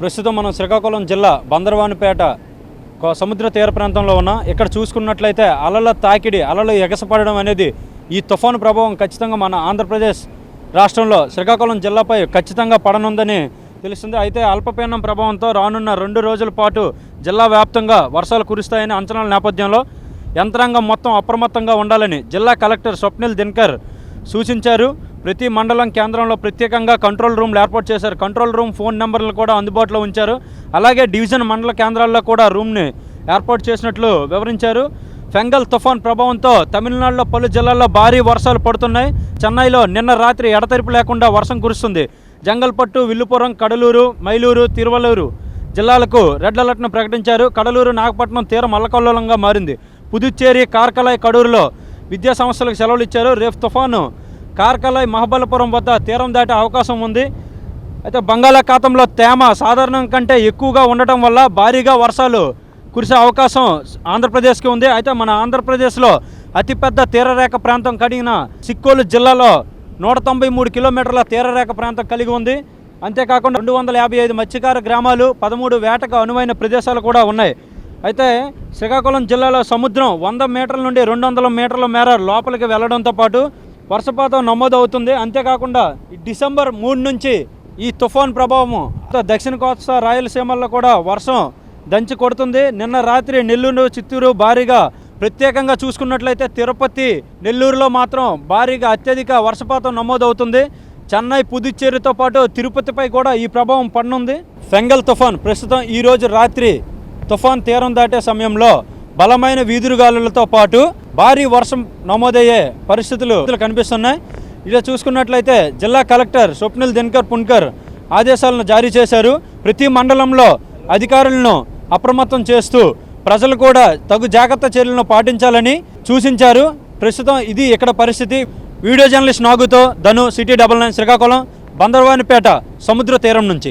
ప్రస్తుతం మనం శ్రీకాకుళం జిల్లా బందరవానిపేట ఒక సముద్ర తీర ప్రాంతంలో ఉన్నాం ఇక్కడ చూసుకున్నట్లయితే అలల తాకిడి అలలు ఎగసపడడం అనేది ఈ తుఫాను ప్రభావం ఖచ్చితంగా మన ఆంధ్రప్రదేశ్ రాష్ట్రంలో శ్రీకాకుళం జిల్లాపై ఖచ్చితంగా పడనుందని తెలుస్తుంది. అయితే అల్పపీడనం ప్రభావంతో రానున్న రెండు రోజుల పాటు జిల్లా వ్యాప్తంగా వర్షాలు కురుస్తాయని అంచనాల నేపథ్యంలో యంత్రాంగం మొత్తం అప్రమత్తంగా ఉండాలని జిల్లా కలెక్టర్ స్వప్నిల్ దినకర్ సూచించారు. ప్రతి మండలం కేంద్రంలో ప్రత్యేకంగా కంట్రోల్ రూమ్లు ఏర్పాటు చేశారు. కంట్రోల్ రూమ్ ఫోన్ నెంబర్లు కూడా అందుబాటులో ఉంచారు. అలాగే డివిజన్ మండల కేంద్రాల్లో కూడా రూమ్ని ఏర్పాటు చేసినట్లు వివరించారు. ఫెంగల్ తుఫాన్ ప్రభావంతో తమిళనాడులో పలు జిల్లాల్లో భారీ వర్షాలు పడుతున్నాయి. చెన్నైలో నిన్న రాత్రి ఎడతెరిపి లేకుండా వర్షం కురుస్తుంది. జంగల్పట్టు విల్లుపురం కడలూరు మైలూరు తిరువల్లూరు జిల్లాలకు రెడ్ అలర్ట్ను ప్రకటించారు. కడలూరు నాగపట్నం తీరం అల్లకల్లోలంగా మారింది. పుదుచ్చేరి కార్కలాయ్ కడూరులో విద్యా సంస్థలకు సెలవులు ఇచ్చారు. రేపు తుఫాను కార్కలాయ్ మహబలపురం వద్ద తీరం దాటే అవకాశం ఉంది. అయితే బంగాళాఖాతంలో తేమ సాధారణం కంటే ఎక్కువగా ఉండటం వల్ల భారీగా వర్షాలు కురిసే అవకాశం ఆంధ్రప్రదేశ్కి ఉంది. అయితే మన ఆంధ్రప్రదేశ్లో అతిపెద్ద తీరరేఖ ప్రాంతం కలిగిన సిక్కోలు జిల్లాలో నూట తొంభై మూడు కిలోమీటర్ల తీరరేఖ ప్రాంతం కలిగి ఉంది. అంతేకాకుండా రెండు వందల యాభై ఐదు మత్స్యకార గ్రామాలు పదమూడు వేటకు అనువైన ప్రదేశాలు కూడా ఉన్నాయి. అయితే శ్రీకాకుళం జిల్లాలో సముద్రం వంద మీటర్ల నుండి రెండు వందల మీటర్ల మేర లోపలికి వెళ్ళడంతో పాటు వర్షపాతం నమోదవుతుంది. అంతేకాకుండా డిసెంబర్ మూడు నుంచి ఈ తుఫాన్ ప్రభావము దక్షిణ కోస్తా రాయలసీమల్లో కూడా వర్షం దంచి కొడుతుంది. నిన్న రాత్రి నెల్లూరు చిత్తూరు భారీగా ప్రత్యేకంగా చూసుకున్నట్లయితే తిరుపతి నెల్లూరులో మాత్రం భారీగా అత్యధిక వర్షపాతం నమోదవుతుంది. చెన్నై పుదుచ్చేరితో పాటు తిరుపతిపై కూడా ఈ ప్రభావం పడనుంది. ఫెంగల్ తుఫాన్ ప్రస్తుతం ఈరోజు రాత్రి తుఫాన్ తీరం దాటే సమయంలో బలమైన వీధురుగాలులతో పాటు భారీ వర్షం నమోదయ్యే పరిస్థితులు కనిపిస్తున్నాయి. ఇలా చూసుకున్నట్లయితే జిల్లా కలెక్టర్ స్వప్నిల్ దినకర్ పున్కర్ ఆదేశాలను జారీ చేశారు. ప్రతి మండలంలో అధికారులను అప్రమత్తం చేస్తూ ప్రజలు కూడా తగు జాగ్రత్త చర్యలను పాటించాలని సూచించారు. ప్రస్తుతం ఇది ఇక్కడ పరిస్థితి. Video journalist నాగుతో Dhanu city double nine Srikakulam Bandarvanipeta సముద్ర తీరం నుంచి.